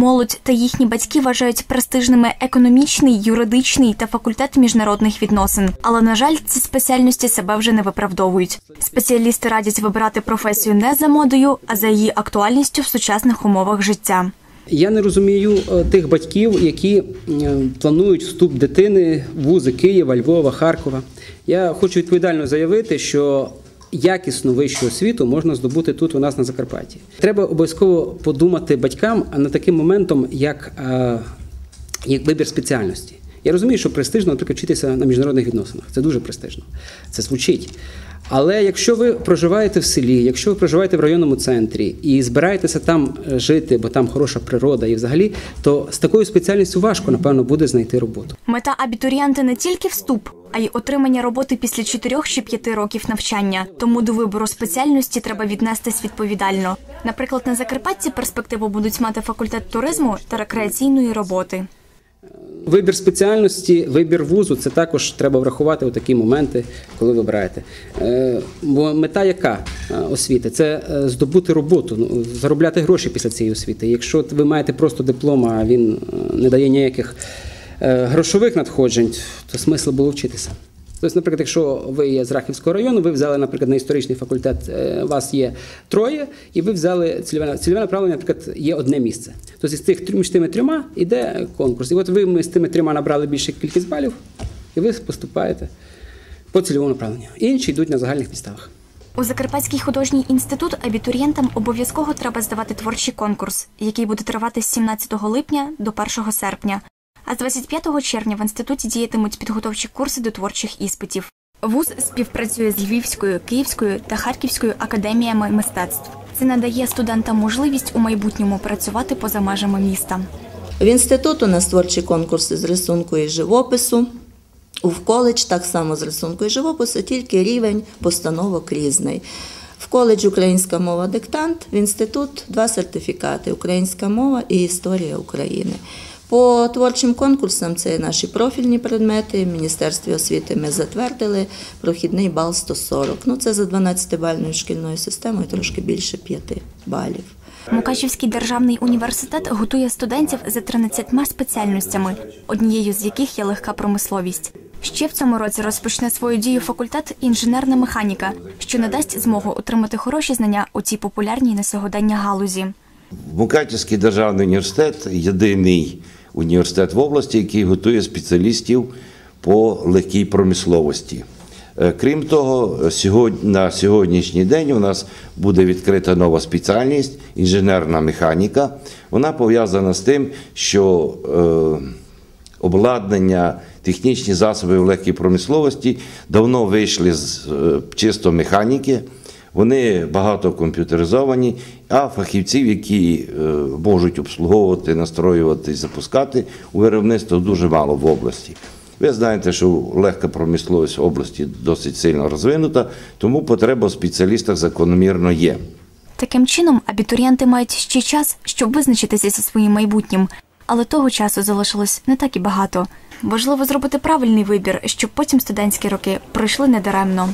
молодь та їхні батьки вважають престижними економічний, юридичний та факультет міжнародних відносин. Але на жаль, ці спеціальності себе вже не виправдовують. Спеціалісти радять вибирати професію не за модою, а за її актуальністю в сучасних умовах життя. Я не розумію е, тих батьків, які планують вступ дитини в вузи Києва, Львова, Харкова. Я хочу відповідально заявити, що якісну вищу освіту можна здобути тут у нас на Закарпатті. Треба обов'язково подумати батькам над таким моментом, як, е, як вибір спеціальності. Я розумію, що престижно, наприклад, вчитися на міжнародних відносинах. Це дуже престижно. Це звучить. Але якщо ви проживаєте в селі, якщо ви проживаєте в районному центрі і збираєтеся там е, жити, бо там хороша природа і взагалі, то з такою спеціальністю важко, напевно, буде знайти роботу. Мета абітурієнта не тільки вступ, а й отримання роботи після 4 чи 5 років навчання. Тому до вибору спеціальності треба віднестись відповідально. Наприклад, на Закарпатті перспективу будуть мати факультет туризму та рекреаційної роботи. Вибір спеціальності, вибір вузу це також треба врахувати у такі моменти, коли вибираєте. Е, Бо мета яка е, освіти? Це е, здобути роботу, ну, заробляти гроші після цієї освіти. Якщо ви маєте просто диплом, а він не дає ніяких грошових надходжень, то смисл було вчитися. Тобто, наприклад, якщо ви є з Рахівського району, ви взяли, наприклад, на історичний факультет, е, вас є троє, і ви взяли цільове, цільове направлення, наприклад, є одне місце. Тобто з цих між тими трьома йде конкурс. І от ви ми з тими трьома набрали більшу кількість балів, і ви поступаєте по цільовому направленню. Інші йдуть на загальних підставах. У Закарпатський художній інститут абітурієнтам обов'язково треба здавати творчий конкурс, який буде тривати з 17 липня до 1 серпня. А з 25 червня в інституті діятимуть підготовчі курси до творчих іспитів. Вуз співпрацює з Львівською, Київською та Харківською академіями мистецтв. Це надає студентам можливість у майбутньому працювати поза межами міста. В інститут у нас творчі конкурси з рисунку і живопису. В коледж так само з рисунку і живопису, тільки рівень постановок різний. В коледж українська мова диктант, в інститут два сертифікати українська мова і історія України. По творчим конкурсам це наші профільні предмети. В Міністерстві освіти ми затвердили прохідний бал 140. Ну це за 12-бальною шкільною системою, трошки більше 5 балів. Мукачівський державний університет готує студентів за 13 спеціальностями, однією з яких є легка промисловість. Ще в цьому році розпочне свою дію факультет інженерна механіка, що надасть змогу отримати хороші знання у цій популярній на сьогодення галузі. Мукачівський державний університет єдиний університет в області, який готує спеціалістів по легкій промисловості. Е, Крім того, на сьогоднішній день у нас буде відкрита нова спеціальність інженерна механіка. Вона пов'язана з тим, що е, обладнання, технічні засоби в легкій промисловості давно вийшли з е, чисто механіки. Вони багато комп'ютеризовані, а фахівців, які е, можуть обслуговувати, настроювати і запускати у виробництво дуже мало в області. Ви знаєте, що легка промисловість в області досить сильно розвинута, тому потреба в спеціалістах закономірно є. Таким чином, абітурієнти мають ще час, щоб визначитися зі своїм майбутнім, але того часу залишилось не так і багато. Важливо зробити правильний вибір, щоб потім студентські роки пройшли недаремно.